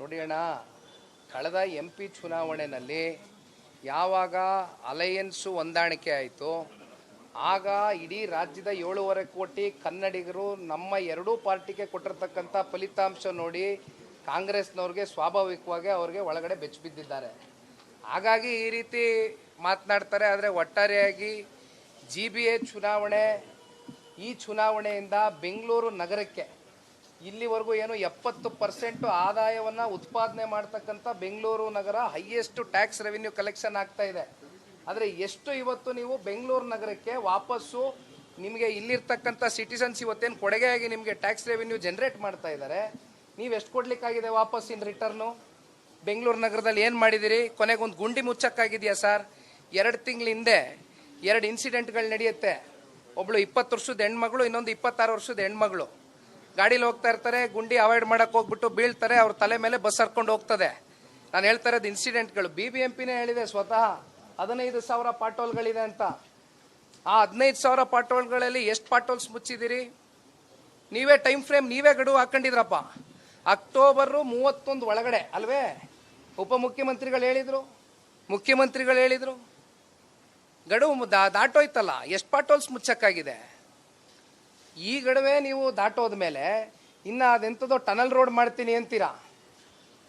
ನೋಡಿ ಕಳೆದ M P ಚುನಾವಣೆಯಲ್ಲಿ ಯಾವಾಗ ಅಲಯನ್ಸು ಹೊಂದಾಣಿಕೆ ಆಯಿತು, ಆಗ ಇಡೀ ರಾಜ್ಯದ ಏಳೂವರೆ ಕೋಟಿ ಕನ್ನಡಿಗರು ನಮ್ಮ ಎರಡೂ ಪಾರ್ಟಿಗೆ ಕೊಟ್ಟಿರ್ತಕ್ಕಂಥ ಫಲಿತಾಂಶ ನೋಡಿ ಕಾಂಗ್ರೆಸ್ನವ್ರಿಗೆ ಸ್ವಾಭಾವಿಕವಾಗಿ ಅವ್ರಿಗೆ ಒಳಗಡೆ ಬೆಚ್ಚಿಬಿದ್ದಿದ್ದಾರೆ ಹಾಗಾಗಿ ಈ ರೀತಿ ಮಾತನಾಡ್ತಾರೆ, ಆದರೆ ಒಟ್ಟಾರೆಯಾಗಿ ಜಿ ಬಿ ಎ ಚುನಾವಣೆ, ಈ ಚುನಾವಣೆಯಿಂದ ಬೆಂಗಳೂರು ನಗರಕ್ಕೆ ಇಲ್ಲಿವರೆಗೂ ಏನು ಎಪ್ಪತ್ತು ಪರ್ಸೆಂಟ್ ಆದಾಯವನ್ನು ಉತ್ಪಾದನೆ ಮಾಡ್ತಕ್ಕಂಥ ಬೆಂಗಳೂರು ನಗರ ಹೈಯೆಸ್ಟ್ ಟ್ಯಾಕ್ಸ್ ರೆವಿನ್ಯೂ ಕಲೆಕ್ಷನ್ ಆಗ್ತಾ ಇದೆ. ಆದರೆ ಎಷ್ಟು ಇವತ್ತು ನೀವು ಬೆಂಗಳೂರು ನಗರಕ್ಕೆ ವಾಪಸ್ಸು ನಿಮಗೆ ಇಲ್ಲಿರ್ತಕ್ಕಂಥ ಸಿಟಿಸನ್ಸ್ ಇವತ್ತೇನು ಕೊಡುಗೆಯಾಗಿ ನಿಮಗೆ ಟ್ಯಾಕ್ಸ್ ರೆವಿನ್ಯೂ ಜನರೇಟ್ ಮಾಡ್ತಾ ಇದ್ದಾರೆ ನೀವು ಎಷ್ಟು ಕೊಡ್ಲಿಕ್ಕಾಗಿದೆ ವಾಪಸ್ ಇನ್ ರಿಟರ್ನು ಬೆಂಗಳೂರು ನಗರದಲ್ಲಿ ಏನು ಮಾಡಿದಿರಿ? ಕೊನೆಗೆ ಒಂದು ಗುಂಡಿ ಮುಚ್ಚಕ್ಕಾಗಿದೆಯಾ ಸರ್? ಎರಡು ತಿಂಗಳ ಹಿಂದೆ ಎರಡು ಇನ್ಸಿಡೆಂಟ್ಗಳು ನಡೆಯುತ್ತೆ. ಒಬ್ಳು ಇಪ್ಪತ್ತು ವರ್ಷದ ಹೆಣ್ಮಗಳು, ಇನ್ನೊಂದು ಇಪ್ಪತ್ತಾರು ವರ್ಷದ ಹೆಣ್ಮಗಳು. ಗಾಡೀಲಿ ಹೋಗ್ತಾ ಇರ್ತಾರೆ, ಗುಂಡಿ ಅವಾಯ್ಡ್ ಮಾಡಕ್ ಹೋಗ್ಬಿಟ್ಟು ಬೀಳ್ತಾರೆ, ಅವ್ರ ತಲೆ ಮೇಲೆ ಬಸ್ ಹರ್ಕೊಂಡು ಹೋಗ್ತದೆ. ನಾನು ಹೇಳ್ತಾ ಇರೋದು ಇನ್ಸಿಡೆಂಟ್ಗಳು ಬಿ ಬಿ ಎಂ ಪಿನೇ ಹೇಳಿದೆ ಸ್ವತಃ, ಹದಿನೈದು ಸಾವಿರ ಪಾಟೋಲ್ಗಳಿದೆ ಅಂತ. ಆ ಹದಿನೈದು ಸಾವಿರ ಪಾಟೋಲ್ಗಳಲ್ಲಿ ಎಷ್ಟು ಪಾಟೋಲ್ಸ್ ಮುಚ್ಚಿದಿರಿ ನೀವೇ ಟೈಮ್ ಫ್ರೇಮ್ ನೀವೇ ಗಡುವು ಹಾಕೊಂಡಿದ್ರಪ್ಪ. ಅಕ್ಟೋಬರು ಮೂವತ್ತೊಂದು ಒಳಗಡೆ, ಅಲ್ವೇ? ಉಪ ಮುಖ್ಯಮಂತ್ರಿಗಳು ಹೇಳಿದರು, ಮುಖ್ಯಮಂತ್ರಿಗಳು ಹೇಳಿದ್ರು. ಗಡುವು ದಾಟೋಯ್ತಲ್ಲ, ಎಷ್ಟು ಪಾಟೋಲ್ಸ್ ಮುಚ್ಚಕ್ಕಾಗಿದೆ? ಈ ಗಡುವೆ ನೀವು ದಾಟೋದ ಮೇಲೆ ಇನ್ನು ಅದೆಂಥದೋ ಟನಲ್ ರೋಡ್ ಮಾಡ್ತೀನಿ ಅಂತೀರಾ?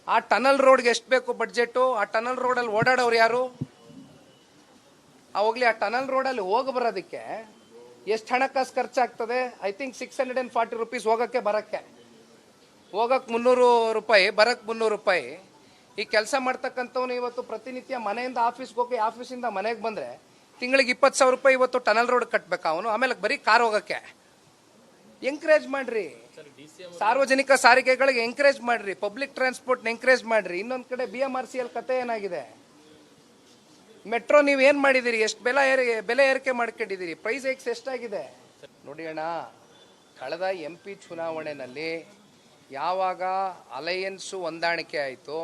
ಆ ಟನಲ್ ರೋಡ್ಗೆ ಎಷ್ಟು ಬೇಕು ಬಡ್ಜೆಟ್ಟು ಆ ಟನಲ್ ರೋಡಲ್ಲಿ ಓಡಾಡೋರು ಯಾರು? ಆ ಹೋಗ್ಲಿ, ಆ ಟನಲ್ ರೋಡಲ್ಲಿ ಹೋಗಿ ಬರೋದಕ್ಕೆ ಎಷ್ಟು ಹಣಕಾಸು ಖರ್ಚಾಗ್ತದೆ? I think six hundred and forty rupees ಹೋಗೋಕ್ಕೆ ಬರೋಕ್ಕೆ. ಹೋಗಕ್ಕೆ ಮುನ್ನೂರು ರೂಪಾಯಿ ಬರಕ್ಕೆ ಮುನ್ನೂರು ರೂಪಾಯಿ. ಈ ಕೆಲಸ ಮಾಡ್ತಕ್ಕಂಥವ್ನು ಇವತ್ತು ಪ್ರತಿನಿತ್ಯ ಮನೆಯಿಂದ ಆಫೀಸ್ಗೆ ಹೋಗಿ ಆಫೀಸಿಂದ ಮನೆಗೆ ಬಂದರೆ ತಿಂಗಳಿಗೆ ಇಪ್ಪತ್ತು ಸಾವಿರ ರೂಪಾಯಿ ಇವತ್ತು ಟನಲ್ ರೋಡ್ ಕಟ್ಬೇಕು ಅವನು? ಆಮೇಲೆ ಬರೀ ಕಾರ್ ಹೋಗೋಕ್ಕೆ. ಎಂಕರೇಜ್ ಮಾಡ್ರಿ. ಸಾರ್ವಜನಿಕ ಸಾರಿಗೆಗಳಿಗೆ ಎಂಕರೇಜ್ ಮಾಡ್ರಿ. ಪಬ್ಲಿಕ್ ಟ್ರಾನ್ಸ್ಪೋರ್ಟ್ ಎಂಕರೇಜ್ ಮಾಡ್ರಿ. ಇನ್ನೊಂದ್ ಕಡೆ B M R C L ಕತೆ ಏನಾಗಿದೆ? ಮೆಟ್ರೋ ನೀವು ಏನ್ ಮಾಡಿದಿರಿ? ಎಷ್ಟು ಬೆಲೆ ಏರಿ, ಬೆಲೆ ಏರಿಕೆ ಮಾಡ್ಕೊಂಡಿದ್ದೀರಿ ಪ್ರೈಸ್ ಎಕ್ಸ್ ಎಷ್ಟಾಗಿದೆ ನೋಡಿ ಅಣ್ಣ, ಕಳೆದ ಎಂ ಪಿ ಚುನಾವಣೆಯಲ್ಲಿ ಯಾವಾಗ ಅಲಯನ್ಸು ಹೊಂದಾಣಿಕೆ ಆಯಿತು,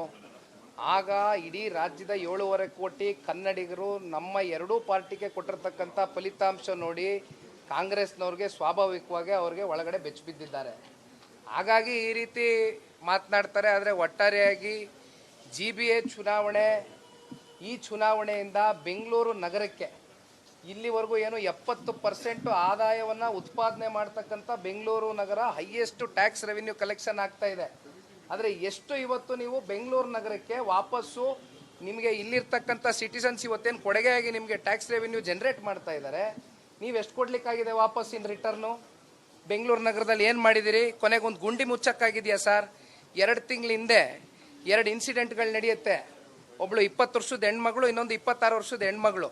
ಆಗ ಇಡೀ ರಾಜ್ಯದ ಏಳೂವರೆ ಕೋಟಿ ಕನ್ನಡಿಗರು ನಮ್ಮ ಎರಡೂ ಪಾರ್ಟಿಗೆ ಕೊಟ್ಟಿರ್ತಕ್ಕಂಥ ಫಲಿತಾಂಶ ನೋಡಿ ಕಾಂಗ್ರೆಸ್ನವ್ರಿಗೆ ಸ್ವಾಭಾವಿಕವಾಗಿ ಅವ್ರಿಗೆ ಒಳಗಡೆ ಬೆಚ್ಚಿಬಿದ್ದಿದ್ದಾರೆ ಹಾಗಾಗಿ ಈ ರೀತಿ ಮಾತನಾಡ್ತಾರೆ, ಆದರೆ ಒಟ್ಟಾರೆಯಾಗಿ ಜಿ ಬಿ ಎ ಚುನಾವಣೆ, ಈ ಚುನಾವಣೆಯಿಂದ ಬೆಂಗಳೂರು ನಗರಕ್ಕೆ ಇಲ್ಲಿವರೆಗೂ ಏನು ಎಪ್ಪತ್ತು ಪರ್ಸೆಂಟು ಆದಾಯವನ್ನು ಉತ್ಪಾದನೆ ಮಾಡ್ತಕ್ಕಂಥ ಬೆಂಗಳೂರು ನಗರ ಹೈಯೆಸ್ಟ್ ಟ್ಯಾಕ್ಸ್ ರೆವಿನ್ಯೂ ಕಲೆಕ್ಷನ್ ಆಗ್ತಾ ಇದೆ. ಆದರೆ ಎಷ್ಟು ಇವತ್ತು ನೀವು ಬೆಂಗಳೂರು ನಗರಕ್ಕೆ ವಾಪಸ್ಸು ನಿಮಗೆ ಇಲ್ಲಿರ್ತಕ್ಕಂಥ ಸಿಟಿಸನ್ಸ್ ಇವತ್ತೇನು ಕೊಡುಗೆಯಾಗಿ ನಿಮಗೆ ಟ್ಯಾಕ್ಸ್ ರೆವಿನ್ಯೂ ಜನರೇಟ್ ಮಾಡ್ತಾ ಇದ್ದಾರೆ? ನೀವು ಎಷ್ಟು ಕೊಡ್ಲಿಕ್ಕಾಗಿದೆ ವಾಪಸ್ ಇನ್ ರಿಟರ್ನು ಬೆಂಗಳೂರು ನಗರದಲ್ಲಿ ಏನು ಮಾಡಿದಿರಿ? ಕೊನೆಗೆ ಒಂದು ಗುಂಡಿ ಮುಚ್ಚಕ್ಕಾಗಿದೆಯಾ ಸರ್? ಎರಡು ತಿಂಗಳ ಹಿಂದೆ ಎರಡು ಇನ್ಸಿಡೆಂಟ್ಗಳು ನಡೆಯುತ್ತೆ. ಒಬ್ಳು ಇಪ್ಪತ್ತು ವರ್ಷದ ಹೆಣ್ಮಗಳು, ಇನ್ನೊಂದು ಇಪ್ಪತ್ತಾರು ವರ್ಷದ ಹೆಣ್ಮಗಳು.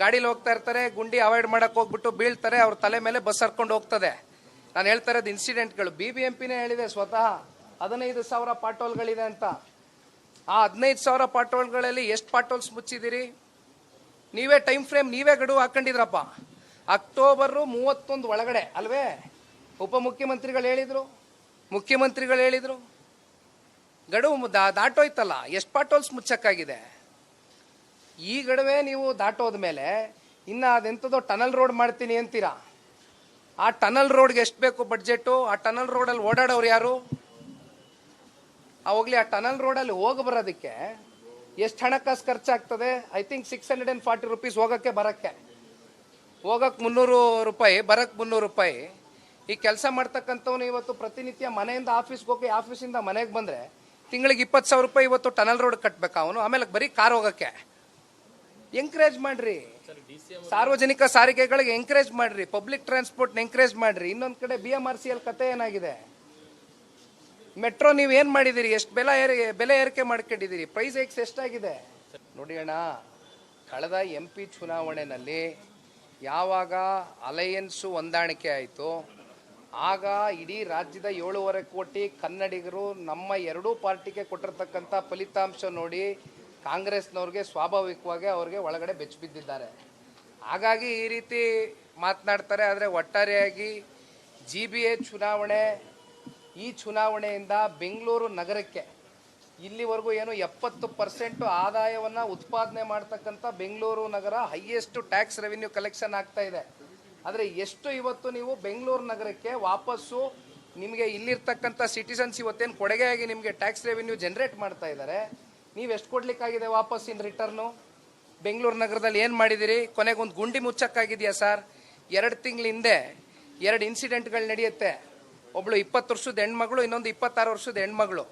ಗಾಡೀಲಿ ಹೋಗ್ತಾ ಇರ್ತಾರೆ, ಗುಂಡಿ ಅವಾಯ್ಡ್ ಮಾಡಕ್ಕೆ ಹೋಗ್ಬಿಟ್ಟು ಬೀಳ್ತಾರೆ, ಅವ್ರ ತಲೆ ಮೇಲೆ ಬಸ್ ಹರ್ಕೊಂಡು ಹೋಗ್ತದೆ. ನಾನು ಹೇಳ್ತಾ ಇರೋದು ಇನ್ಸಿಡೆಂಟ್ಗಳು ಬಿ ಬಿ ಎಂ ಹೇಳಿದೆ ಸ್ವತಃ, ಹದಿನೈದು ಸಾವಿರ ಪಾಟೋಲ್ಗಳಿದೆ ಅಂತ. ಆ ಹದಿನೈದು ಸಾವಿರ ಪಾಟೋಲ್ಗಳಲ್ಲಿ ಎಷ್ಟು ಪಾಟೋಲ್ಸ್ ಮುಚ್ಚಿದ್ದೀರಿ ನೀವೇ ಟೈಮ್ ಫ್ರೇಮ್ ನೀವೇ ಗಡುವು ಹಾಕೊಂಡಿದ್ರಪ್ಪ. ಅಕ್ಟೋಬರು ಮೂವತ್ತೊಂದು ಒಳಗಡೆ, ಅಲ್ವೇ? ಉಪಮುಖ್ಯಮಂತ್ರಿಗಳು ಹೇಳಿದ್ರು, ಮುಖ್ಯಮಂತ್ರಿಗಳು ಹೇಳಿದರು. ಗಡುವು ದಾಟೋಯ್ತಲ್ಲ, ಎಷ್ಟು ಪಾಟೋಲ್ಸ್ ಮುಚ್ಚಕ್ಕಾಗಿದೆ? ಈ ಗಡುವೆ ನೀವು ದಾಟೋದ ಮೇಲೆ ಇನ್ನು ಅದೆಂಥದೋ ಟನಲ್ ರೋಡ್ ಮಾಡ್ತೀನಿ ಅಂತೀರಾ? ಆ ಟನಲ್ ರೋಡ್ಗೆ ಎಷ್ಟು ಬೇಕು ಬಡ್ಜೆಟು? ಆ ಟನಲ್ ರೋಡಲ್ಲಿ ಓಡಾಡೋರು ಯಾರು? ಆ ಆ ಟನಲ್ ರೋಡಲ್ಲಿ ಹೋಗಿ ಬರೋದಕ್ಕೆ ಎಷ್ಟು ಹಣಕಾಸು ಖರ್ಚಾಗ್ತದೆ? I think six hundred and forty rupees ಹೋಗೋಕ್ಕೆ ಬರೋಕ್ಕೆ. ಹೋಗಕ್ಕೆ ಮುನ್ನೂರು ರೂಪಾಯಿ ಬರಕ್ಕೆ ಮುನ್ನೂರು ರೂಪಾಯಿ. ಈ ಕೆಲಸ ಮಾಡ್ತಕ್ಕಂಥವ್ನು ಇವತ್ತು ಪ್ರತಿನಿತ್ಯ ಮನೆಯಿಂದ ಆಫೀಸ್ಗೆ ಹೋಗಿ ಆಫೀಸಿಂದ ಮನೆಗೆ ಬಂದರೆ ತಿಂಗಳಿಗೆ ಇಪ್ಪತ್ತು ಸಾವಿರ ರೂಪಾಯಿ ಇವತ್ತು ಟನಲ್ ರೋಡ್ ಕಟ್ಟಬೇಕು ಅವನು. ಆಮೇಲೆ ಬರೀ ಕಾರ್ ಹೋಗೋಕ್ಕೆ. ಎಂಕರೇಜ್ ಮಾಡ್ರಿ. ಸಾರ್ವಜನಿಕ ಸಾರಿಗೆಗಳಿಗೆ ಎಂಕರೇಜ್ ಮಾಡ್ರಿ. ಪಬ್ಲಿಕ್ ಟ್ರಾನ್ಸ್ಪೋರ್ಟ್ ಎಂಕರೇಜ್ ಮಾಡ್ರಿ. ಇನ್ನೊಂದು ಕಡೆ B M R C L ಕತೆ ಏನಾಗಿದೆ? ಮೆಟ್ರೋ ನೀವು ಏನು ಮಾಡಿದ್ದೀರಿ ಎಷ್ಟು ಬೆಲೆ ಏರಿ, ಬೆಲೆ ಏರಿಕೆ ಮಾಡ್ಕೊಂಡಿದ್ದೀರಿ ಪ್ರೈಸ್ ಎಕ್ಸ್ ಎಷ್ಟಾಗಿದೆ? ನೋಡಿ ಅಣ್ಣ, ಕಳೆದ ಎಂ ಪಿ ಚುನಾವಣೆಯಲ್ಲಿ ಯಾವಾಗ ಅಲಯನ್ಸು ಹೊಂದಾಣಿಕೆ ಆಯಿತು, ಆಗ ಇಡೀ ರಾಜ್ಯದ ಏಳೂವರೆ ಕೋಟಿ ಕನ್ನಡಿಗರು ನಮ್ಮ ಎರಡೂ ಪಾರ್ಟಿಗೆ ಕೊಟ್ಟಿರ್ತಕ್ಕಂಥ ಫಲಿತಾಂಶ ನೋಡಿ ಕಾಂಗ್ರೆಸ್ನವ್ರಿಗೆ ಸ್ವಾಭಾವಿಕವಾಗಿ ಅವ್ರಿಗೆ ಒಳಗಡೆ ಬೆಚ್ಚಿಬಿದ್ದಿದ್ದಾರೆ ಹಾಗಾಗಿ ಈ ರೀತಿ ಮಾತನಾಡ್ತಾರೆ, ಆದರೆ ಒಟ್ಟಾರೆಯಾಗಿ ಜಿ ಬಿ ಎ ಚುನಾವಣೆ, ಈ ಚುನಾವಣೆಯಿಂದ ಬೆಂಗಳೂರು ನಗರಕ್ಕೆ ಇಲ್ಲಿವರೆಗೂ ಏನು ಎಪ್ಪತ್ತು ಪರ್ಸೆಂಟ್ ಆದಾಯವನ್ನು ಉತ್ಪಾದನೆ ಮಾಡ್ತಕ್ಕಂಥ ಬೆಂಗಳೂರು ನಗರ ಹೈಯೆಸ್ಟ್ ಟ್ಯಾಕ್ಸ್ ರೆವಿನ್ಯೂ ಕಲೆಕ್ಷನ್ ಆಗ್ತಾ ಇದೆ. ಆದರೆ ಎಷ್ಟು ಇವತ್ತು ನೀವು ಬೆಂಗಳೂರು ನಗರಕ್ಕೆ ವಾಪಸ್ಸು ನಿಮಗೆ ಇಲ್ಲಿರ್ತಕ್ಕಂಥ ಸಿಟಿಸನ್ಸ್ ಇವತ್ತೇನು ಕೊಡುಗೆಯಾಗಿ ನಿಮಗೆ ಟ್ಯಾಕ್ಸ್ ರೆವಿನ್ಯೂ ಜನರೇಟ್ ಮಾಡ್ತಾ ಇದ್ದಾರೆ ನೀವು ಎಷ್ಟು ಕೊಡ್ಲಿಕ್ಕಾಗಿದೆ ವಾಪಸ್ ಇನ್ ರಿಟರ್ನು ಬೆಂಗಳೂರು ನಗರದಲ್ಲಿ ಏನು ಮಾಡಿದಿರಿ? ಕೊನೆಗೆ ಒಂದು ಗುಂಡಿ ಮುಚ್ಚಕ್ಕಾಗಿದೆಯಾ ಸರ್? ಎರಡು ತಿಂಗಳ ಹಿಂದೆ ಎರಡು ಇನ್ಸಿಡೆಂಟ್ಗಳು ನಡೆಯುತ್ತೆ. ಒಬ್ಬಳು ಇಪ್ಪತ್ತು ವರ್ಷದ ಹೆಣ್ಮಗಳು, ಇನ್ನೊಂದು ಇಪ್ಪತ್ತಾರು ವರ್ಷದ ಹೆಣ್ಮಗಳು.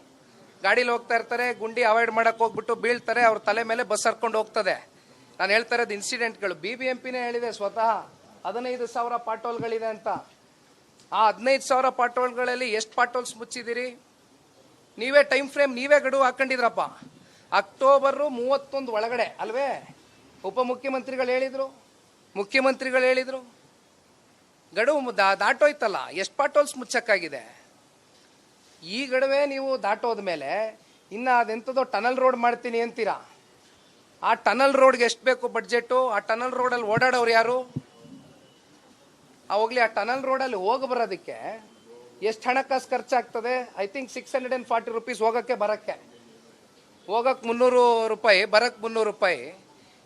ಗಾಡೀಲಿ ಹೋಗ್ತಾ ಇರ್ತಾರೆ, ಗುಂಡಿ ಅವಾಯ್ಡ್ ಮಾಡಕ್ ಹೋಗ್ಬಿಟ್ಟು ಬೀಳ್ತಾರೆ, ಅವ್ರ ತಲೆ ಮೇಲೆ ಬಸ್ ಹರ್ಕೊಂಡು ಹೋಗ್ತದೆ. ನಾನು ಹೇಳ್ತಾ ಇರೋದು ಇನ್ಸಿಡೆಂಟ್ಗಳು ಬಿ ಬಿ ಎಂ ಪಿನೇ ಹೇಳಿದೆ ಸ್ವತಃ, ಹದಿನೈದು ಸಾವಿರ ಪಾಟೋಲ್ಗಳಿದೆ ಅಂತ. ಆ ಹದಿನೈದು ಸಾವಿರ ಪಾಟೋಲ್ಗಳಲ್ಲಿ ಎಷ್ಟು ಪಾಟೋಲ್ಸ್ ಮುಚ್ಚಿದಿರಿ ನೀವೇ ಟೈಮ್ ಫ್ರೇಮ್ ನೀವೇ ಗಡುವು ಹಾಕೊಂಡಿದ್ರಪ್ಪ. ಅಕ್ಟೋಬರು ಮೂವತ್ತೊಂದು ಒಳಗಡೆ, ಅಲ್ವೇ? ಉಪಮುಖ್ಯಮಂತ್ರಿಗಳು ಹೇಳಿದರು, ಮುಖ್ಯಮಂತ್ರಿಗಳು ಹೇಳಿದರು. ಗಡುವು ದಾಟೋಯ್ತಲ್ಲ, ಎಷ್ಟು ಪಾಟೋಲ್ಸ್ ಮುಚ್ಚಕ್ಕಾಗಿದೆ? ಈ ಗಡುವೆ ನೀವು ದಾಟೋದ ಮೇಲೆ ಇನ್ನು ಅದೆಂಥದೋ ಟನಲ್ ರೋಡ್ ಮಾಡ್ತೀನಿ ಅಂತೀರಾ? ಆ ಟನಲ್ ರೋಡ್ಗೆ ಎಷ್ಟು ಬೇಕು ಬಡ್ಜೆಟು? ಆ ಟನಲ್ ರೋಡಲ್ಲಿ ಓಡಾಡೋರು ಯಾರು? ಆ ಆ ಟನಲ್ ರೋಡಲ್ಲಿ ಹೋಗಿ ಬರೋದಕ್ಕೆ ಎಷ್ಟು ಹಣಕಾಸು ಖರ್ಚಾಗ್ತದೆ? I think six hundred and forty rupees ಹೋಗೋಕ್ಕೆ ಬರೋಕ್ಕೆ. ಹೋಗಕ್ಕೆ ಮುನ್ನೂರು ರೂಪಾಯಿ ಬರಕ್ಕೆ ಮುನ್ನೂರು ರೂಪಾಯಿ.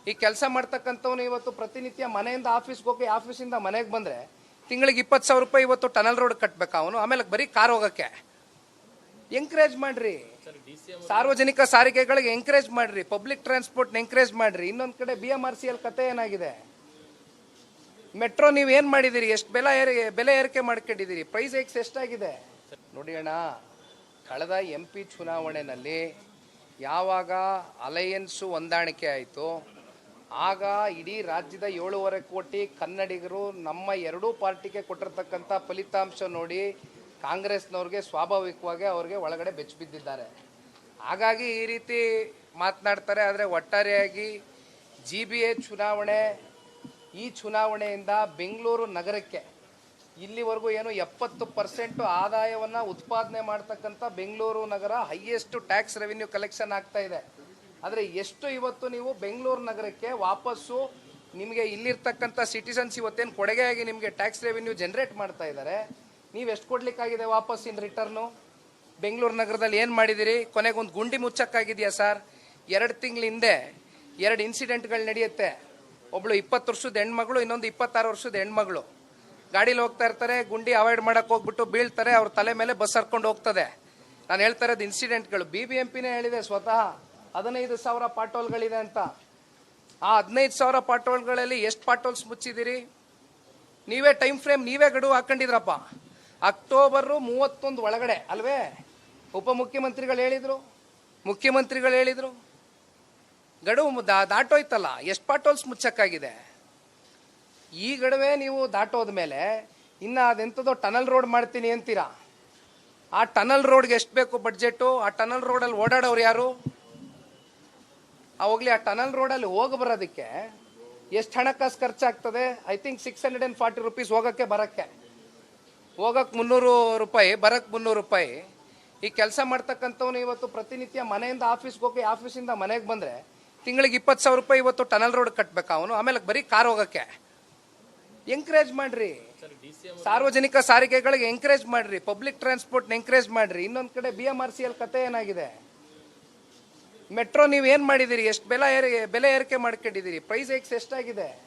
ಈ ಕೆಲಸ ಮಾಡ್ತಕ್ಕಂಥವ್ನು ಇವತ್ತು ಪ್ರತಿನಿತ್ಯ ಮನೆಯಿಂದ ಆಫೀಸ್ಗೆ ಹೋಗಿ ಆಫೀಸಿಂದ ಮನೆಗೆ ಬಂದರೆ ತಿಂಗಳಿಗೆ ಇಪ್ಪತ್ತು ಸಾವಿರ ರೂಪಾಯಿ ಇವತ್ತು ಟನಲ್ ರೋಡ್ ಕಟ್ಟಬೇಕು ಅವನು? ಆಮೇಲೆ ಬರೀ ಕಾರ್ ಹೋಗೋಕ್ಕೆ. ಎಂಕರೇಜ್ ಮಾಡ್ರಿ. ಸಾರ್ವಜನಿಕ ಸಾರಿಗೆಗಳಿಗೆ ಎಂಕರೇಜ್ ಮಾಡ್ರಿ. ಪಬ್ಲಿಕ್ ಟ್ರಾನ್ಸ್ಪೋರ್ಟ್ ಎಂಕರೇಜ್ ಮಾಡ್ರಿ. ಇನ್ನೊಂದು ಕಡೆ B M R C L ಕತೆ ಏನಾಗಿದೆ? ಮೆಟ್ರೋ ನೀವು ಏನು ಮಾಡಿದಿರಿ? ಎಷ್ಟು ಬೆಲೆ ಏರಿಕೆ ಬೆಲೆ ಏರಿಕೆ ಮಾಡ್ಕೊಂಡಿದ್ದೀರಿ ಪ್ರೈಸ್ ಏಕ್ಸ್ ಎಷ್ಟಾಗಿದೆ? ನೋಡಿ ಅಣ್ಣ, ಕಳೆದ ಎಂ ಪಿ ಚುನಾವಣೆಯಲ್ಲಿ ಯಾವಾಗ ಅಲಯನ್ಸು ಹೊಂದಾಣಿಕೆ ಆಯಿತು, ಆಗ ಇಡೀ ರಾಜ್ಯದ ಏಳೂವರೆ ಕೋಟಿ ಕನ್ನಡಿಗರು ನಮ್ಮ ಎರಡೂ ಪಾರ್ಟಿಗೆ ಕೊಟ್ಟಿರ್ತಕ್ಕಂಥ ಫಲಿತಾಂಶ ನೋಡಿ ಕಾಂಗ್ರೆಸ್ನವ್ರಿಗೆ ಸ್ವಾಭಾವಿಕವಾಗಿ ಅವ್ರಿಗೆ ಒಳಗಡೆ ಬೆಚ್ಚಿಬಿದ್ದಿದ್ದಾರೆ ಹಾಗಾಗಿ ಈ ರೀತಿ ಮಾತನಾಡ್ತಾರೆ, ಆದರೆ ಒಟ್ಟಾರೆಯಾಗಿ ಜಿ ಬಿ ಎ ಚುನಾವಣೆ, ಈ ಚುನಾವಣೆಯಿಂದ ಬೆಂಗಳೂರು ನಗರಕ್ಕೆ ಇಲ್ಲಿವರೆಗೂ ಏನು ಎಪ್ಪತ್ತು ಪರ್ಸೆಂಟು ಆದಾಯವನ್ನು ಉತ್ಪಾದನೆ ಮಾಡ್ತಕ್ಕಂಥ ಬೆಂಗಳೂರು ನಗರ ಹೈಯೆಸ್ಟ್ ಟ್ಯಾಕ್ಸ್ ರೆವಿನ್ಯೂ ಕಲೆಕ್ಷನ್ ಆಗ್ತಾ ಇದೆ. ಆದರೆ ಎಷ್ಟು ಇವತ್ತು ನೀವು ಬೆಂಗಳೂರು ನಗರಕ್ಕೆ ವಾಪಸ್ಸು ನಿಮಗೆ ಇಲ್ಲಿರ್ತಕ್ಕಂಥ ಸಿಟಿಸನ್ಸ್ ಇವತ್ತೇನು ಕೊಡುಗೆಯಾಗಿ ನಿಮಗೆ ಟ್ಯಾಕ್ಸ್ ರೆವಿನ್ಯೂ ಜನರೇಟ್ ಮಾಡ್ತಾ ಇದ್ದಾರೆ? ನೀವು ಎಷ್ಟು ಕೊಡ್ಲಿಕ್ಕಾಗಿದೆ ವಾಪಸ್ ಇನ್ ರಿಟರ್ನು ಬೆಂಗಳೂರು ನಗರದಲ್ಲಿ ಏನು ಮಾಡಿದಿರಿ? ಕೊನೆಗೆ ಒಂದು ಗುಂಡಿ ಮುಚ್ಚಕ್ಕಾಗಿದೆಯಾ ಸರ್? ಎರಡು ತಿಂಗಳ ಹಿಂದೆ ಎರಡು ಇನ್ಸಿಡೆಂಟ್ಗಳು ನಡೆಯುತ್ತೆ. ಒಬ್ಳು ಇಪ್ಪತ್ತು ವರ್ಷದ ಹೆಣ್ಮಗಳು, ಇನ್ನೊಂದು ಇಪ್ಪತ್ತಾರು ವರ್ಷದ ಹೆಣ್ಮಗಳು. ಗಾಡೀಲಿ ಹೋಗ್ತಾ ಇರ್ತಾರೆ, ಗುಂಡಿ ಅವಾಯ್ಡ್ ಮಾಡಕ್ಕೆ ಹೋಗ್ಬಿಟ್ಟು ಬೀಳ್ತಾರೆ, ಅವ್ರ ತಲೆ ಮೇಲೆ ಬಸ್ ಹರ್ಕೊಂಡು ಹೋಗ್ತದೆ. ನಾನು ಹೇಳ್ತಾ ಇರೋದು ಇನ್ಸಿಡೆಂಟ್ಗಳು ಬಿ ಬಿ ಎಂ ಪಿನೇ ಹೇಳಿದೆ ಸ್ವತಃ, ಹದಿನೈದು ಸಾವಿರ ಪಾಟೋಲ್ಗಳಿದೆ ಅಂತ. ಆ ಹದಿನೈದು ಸಾವಿರ ಪಾಟೋಲ್ಗಳಲ್ಲಿ ಎಷ್ಟು ಪಾಟೋಲ್ಸ್ ಮುಚ್ಚಿದಿರಿ? ನೀವೇ ಟೈಮ್ ಫ್ರೇಮ್ ನೀವೇ ಗಡುವು ಹಾಕೊಂಡಿದ್ರಪ್ಪ. ಅಕ್ಟೋಬರು ಮೂವತ್ತೊಂದು ಒಳಗಡೆ, ಅಲ್ವೇ? ಉಪಮುಖ್ಯಮಂತ್ರಿಗಳು ಹೇಳಿದ್ರು. ಮುಖ್ಯಮಂತ್ರಿಗಳು ಹೇಳಿದರು. ಗಡುವು ದಾಟೋಯ್ತಲ್ಲ, ಎಷ್ಟು ಪಾಟೋಲ್ಸ್ ಮುಚ್ಚಕ್ಕಾಗಿದೆ? ಈ ಗಡುವೆ ನೀವು ದಾಟೋದ ಮೇಲೆ ಇನ್ನು ಅದೆಂಥದೋ ಟನಲ್ ರೋಡ್ ಮಾಡ್ತೀನಿ ಅಂತೀರಾ? ಆ ಟನಲ್ ರೋಡ್ಗೆ ಎಷ್ಟು ಬೇಕು ಬಡ್ಜೆಟು? ಆ ಟನಲ್ ರೋಡಲ್ಲಿ ಓಡಾಡೋರು ಯಾರು? ಆ ಹೋಗ್ಲಿ, ಆ ಟನಲ್ ರೋಡಲ್ಲಿ ಹೋಗಿ ಬರೋದಕ್ಕೆ ಎಷ್ಟು ಹಣಕಾಸು ಖರ್ಚಾಗ್ತದೆ? I think six hundred and forty rupees ಹೋಗೋಕ್ಕೆ ಬರೋಕ್ಕೆ. ಹೋಗಕ್ಕೆ ಮುನ್ನೂರು ರೂಪಾಯಿ ಬರಕ್ಕೆ ಮುನ್ನೂರು ರೂಪಾಯಿ. ಈ ಕೆಲಸ ಮಾಡ್ತಕ್ಕಂಥವ್ನು ಇವತ್ತು ಪ್ರತಿನಿತ್ಯ ಮನೆಯಿಂದ ಆಫೀಸ್ಗೆ ಹೋಗಿ ಆಫೀಸಿಂದ ಮನೆಗೆ ಬಂದರೆ ತಿಂಗಳಿಗೆ ಇಪ್ಪತ್ತು ಸಾವಿರ ರೂಪಾಯಿ ಇವತ್ತು ಟನಲ್ ರೋಡ್ ಕಟ್ಟಬೇಕು ಅವನು. ಆಮೇಲೆ ಬರೀ ಕಾರ್ ಹೋಗೋಕ್ಕೆ. ಎಂಕರೇಜ್ ಮಾಡ್ರಿ. ಸಾರ್ವಜನಿಕ ಸಾರಿಗೆಗಳಿಗೆ ಎಂಕರೇಜ್ ಮಾಡ್ರಿ. ಪಬ್ಲಿಕ್ ಟ್ರಾನ್ಸ್ಪೋರ್ಟ್ ಎಂಕರೇಜ್ ಮಾಡ್ರಿ. ಇನ್ನೊಂದು ಕಡೆ B M R C L ಕತೆ ಏನಾಗಿದೆ? ಮೆಟ್ರೋ ನೀವು ಏನು ಮಾಡಿದಿರಿ? ಎಷ್ಟು ಬೆಲೆ ಏರಿ, ಬೆಲೆ ಏರಿಕೆ ಮಾಡ್ಕೊಂಡಿದ್ದೀರಿ? ಪ್ರೈಸ್ ಎಕ್ಸ್ ಎಷ್ಟಾಗಿದೆ?